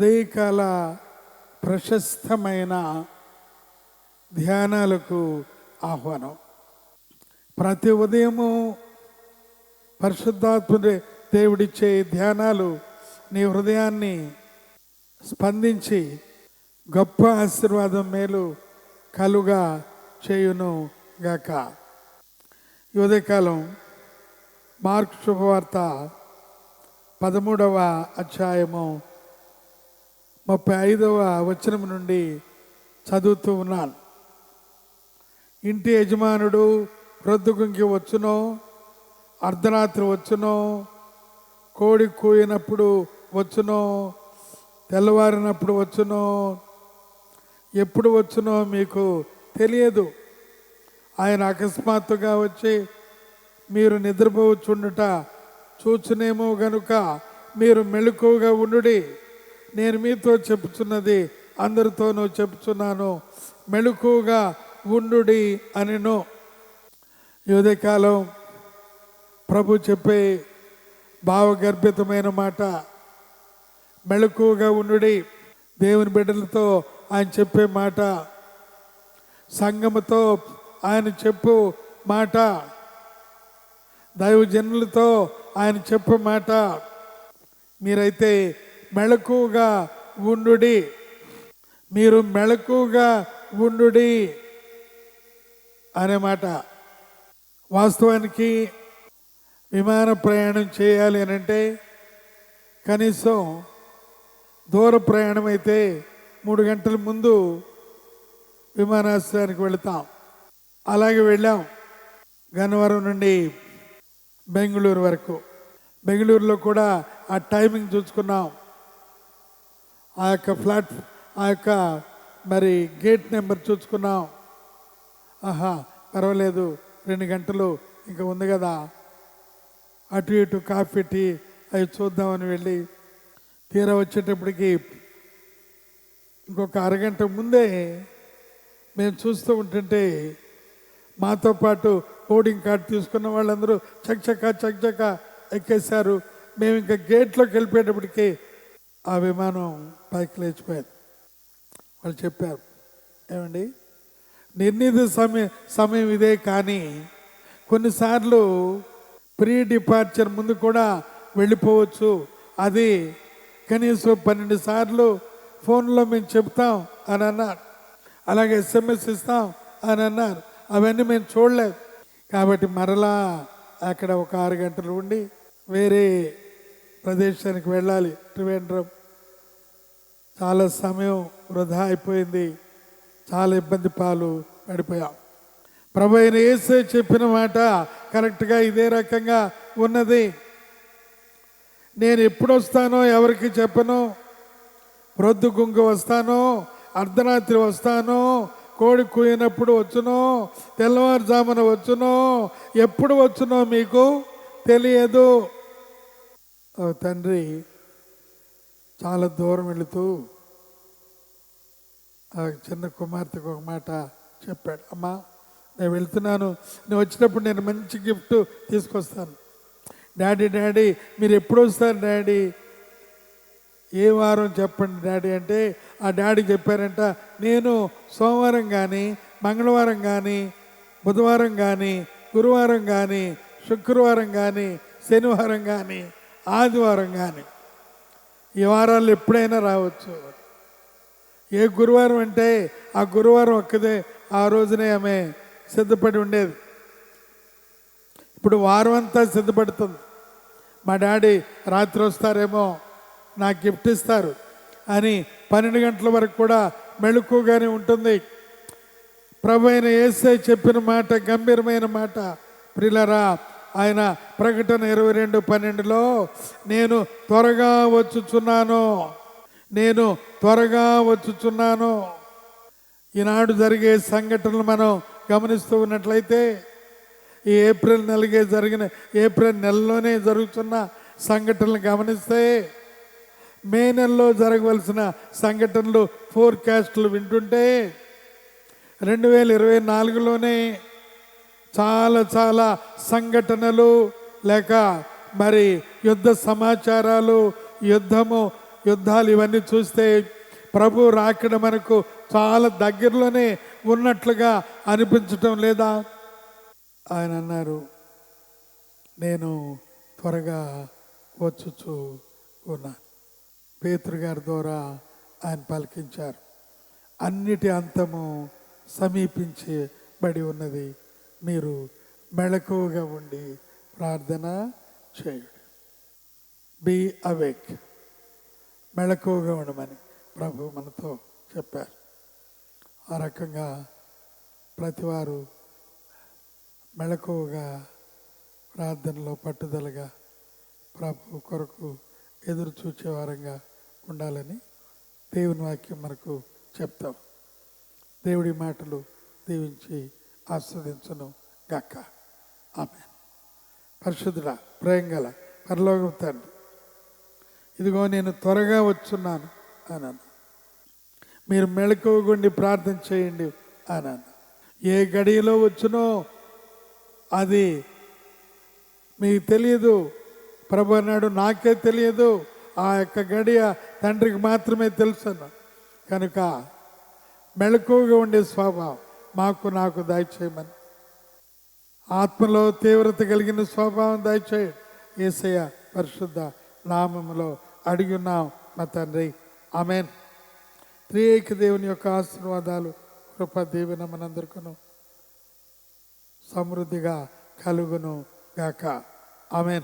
ఉదయకాల ప్రశస్తమైన ధ్యానాలకు ఆహ్వానం. ప్రతి ఉదయము పరిశుద్ధాత్ముడి దేవుడిచ్చే ధ్యానాలు నీ హృదయాన్ని స్పందించి గొప్ప ఆశీర్వాదం మేలు కలుగా చేయును గాక. ఈ ఉదయకాలం మార్క్ శుభవార్త పదమూడవ అధ్యాయము ముప్పై ఐదవ వచనం నుండి చదువుతూ ఉన్నాను. ఇంటి యజమానుడు రొద్దుకుంకి వచ్చునో అర్ధరాత్రి వచ్చునో కోడి కూయినప్పుడు వచ్చునో తెల్లవారినప్పుడు వచ్చునో ఎప్పుడు వచ్చునో మీకు తెలియదు. ఆయన అకస్మాత్తుగా వచ్చి మీరు నిద్రపోవచ్చుండుట చూచునేమో గనుక మీరు మెలకువగా ఉండుడి. నేను మీతో చెప్పుచున్నది అందరితోనూ చెప్తున్నాను మెళుకుగా ఉండుడి అనిను. యువదకాలం ప్రభు చెప్పే భావగర్భితమైన మాట. మెళుకుగా ఉండుడి దేవుని బిడ్డలతో ఆయన చెప్పే మాట. సంగముతో ఆయన చెప్పు మాట. దైవజనులతో ఆయన చెప్పు మాట. మీరైతే మెళకువగా ఉండుడి. మీరు మెళకువగా ఉండుడి అనే మాట. వాస్తవానికి విమాన ప్రయాణం చేయాలి అని అంటే కనీసం దూర ప్రయాణం అయితే మూడు గంటల ముందు విమానాశ్రయానికి వెళతాం. అలాగే వెళ్ళాం గన్నవరం నుండి బెంగళూరు వరకు. బెంగళూరులో కూడా ఆ టైమింగ్ చూసుకున్నాం. ఆ యొక్క ఫ్లాట్ ఆ యొక్క మరి గేట్ నెంబర్ చూసుకున్నాం. ఆహా పర్వాలేదు రెండు గంటలు ఇంకా ఉంది కదా. అటు ఇటు కాఫీ టీ అవి చూద్దామని వెళ్ళి తీరా వచ్చేటప్పటికి ఇంకొక అరగంట ముందే మేము చూస్తూ ఉంటుంటే మాతో పాటు బోర్డింగ్ కార్డు తీసుకున్న వాళ్ళందరూ చక్చక్క చక్చక్క ఎక్కేశారు. మేము ఇంకా గేట్లోకి వెళ్ళిపోయేటప్పటికి ఆ విమానం పైకి లేచిపోయింది. వాళ్ళు చెప్పారు ఏమండి? నిర్ణీత సమయం సమయం ఇదే కానీ కొన్నిసార్లు ప్రీ డిపార్చర్ ముందు కూడా వెళ్ళిపోవచ్చు. అది కనీసం పన్నెండు సార్లు ఫోన్లో మేము చెప్తాం అని అన్నారు. అలాగే ఎస్ఎంఎస్ ఇస్తాం అని అన్నారు. అవన్నీ మేము చూడలేదు. కాబట్టి మరలా అక్కడ ఒక ఆరు గంటలు ఉండి వేరే ప్రదేశానికి వెళ్ళాలి. త్రివేంద్రం. చాలా సమయం వృధా అయిపోయింది. చాలా ఇబ్బంది పాలు పడిపోయాం. ప్రభు అయిన ఏసే చెప్పిన మాట కరెక్ట్గా ఇదే రకంగా ఉన్నది. నేను ఎప్పుడు వస్తానో ఎవరికి చెప్పను. ప్రొద్దు గుంగు వస్తానో అర్ధరాత్రి వస్తానో కోడి కూయినప్పుడు వచ్చునో తెల్లవారుజామున వచ్చునో ఎప్పుడు వచ్చునో మీకు తెలియదు. తండ్రి చాలా దూరం వెళుతూ ఆ చిన్న కుమార్తెకు ఒక మాట చెప్పాడు అమ్మా నేను వెళ్తున్నాను. నేను వచ్చినప్పుడు నేను మంచి గిఫ్ట్ తీసుకొస్తాను. డాడీ డాడీ మీరు ఎప్పుడు వస్తారు డాడీ? ఏ వారం చెప్పండి డాడీ అంటే ఆ డాడీ చెప్పారంట నేను సోమవారం కానీ మంగళవారం కానీ బుధవారం కానీ గురువారం కానీ శుక్రవారం కానీ శనివారం కానీ ఆదివారం కానీ ఈ వారాలు ఎప్పుడైనా రావచ్చు. ఏ గురువారం అంటే ఆ గురువారం ఒక్కదే ఆ రోజునే ఆమె సిద్ధపడి ఉండేది. ఇప్పుడు వారం అంతా సిద్ధపడుతుంది. మా డాడీ రాత్రి వస్తారేమో నాకు గిఫ్ట్ ఇస్తారు అని పన్నెండు గంటల వరకు కూడా మెళుకుగానే ఉంటుంది. ప్రభు అయిన ఏసై చెప్పిన మాట గంభీరమైన మాట. ప్రిలరా ఆయన ప్రకటన ఇరవై రెండు పన్నెండులో నేను త్వరగా వచ్చుచున్నాను. నేను త్వరగా వచ్చుచున్నాను. ఈనాడు జరిగే సంఘటనలు మనం గమనిస్తూ ఉన్నట్లయితే ఈ ఏప్రిల్ నెలకే జరిగిన ఏప్రిల్ నెలలోనే జరుగుతున్న సంఘటనలు గమనిస్తే మే నెలలో జరగవలసిన సంఘటనలు ఫోర్కాస్ట్లు వింటుంటే రెండు వేల ఇరవై నాలుగులోనే చాలా చాలా సంఘటనలు లేక మరి యుద్ధ సమాచారాలు యుద్ధము యుద్ధాలు ఇవన్నీ చూస్తే ప్రభు రాకడ మనకు చాలా దగ్గరలోనే ఉన్నట్లుగా అనిపించటం లేదా? ఆయన అన్నారు నేను త్వరగా వచ్చుచు ఉన్నాను పేతురు గారి ద్వారా ఆయన పలికించారు. అన్నిటి అంతము సమీపించబడి ఉన్నది. మీరు మెళకువగా ఉండి ప్రార్థన చేయుడు. బీ అవేక్ మెళకువగా ఉండమని ప్రభు మనతో చెప్పారు. ఆ రకంగా ప్రతివారు మెళకువగా ప్రార్థనలో పట్టుదలగా ప్రభు కొరకు ఎదురు చూచేవారంగా ఉండాలని దేవుని వాక్యం మనకు చెప్తాం. దేవుడి మాటలు దీవించి ఆస్వాదించను గక్క ఆమె పరిశుద్ధుడ ప్రేంగల పరలోకం తండ్రి ఇదిగో నేను త్వరగా వచ్చున్నాను అన్నాను. మీరు మెళకువగుండి ప్రార్థన చేయండి అన్నాను. ఏ గడియలో వచ్చునో అది మీకు తెలియదు. ప్రభు అన్నాడు నాకే తెలియదు. ఆ యొక్క గడియ తండ్రికి మాత్రమే తెలుసు కనుక మెళకువగా ఉండే స్వభావం మాకు నాకు దయచేయమని. ఆత్మలో తీవ్రత కలిగిన స్వభావం దయచేయండి ఏసయ పరిశుద్ధ నామములో అడిగి ఉన్నాం మా తండ్రి. ఆమెన్. త్రియేక దేవుని యొక్క ఆశీర్వాదాలు కృప దీవెన మనందరికను సమృద్ధిగా కలుగును గాక. ఆమెన్.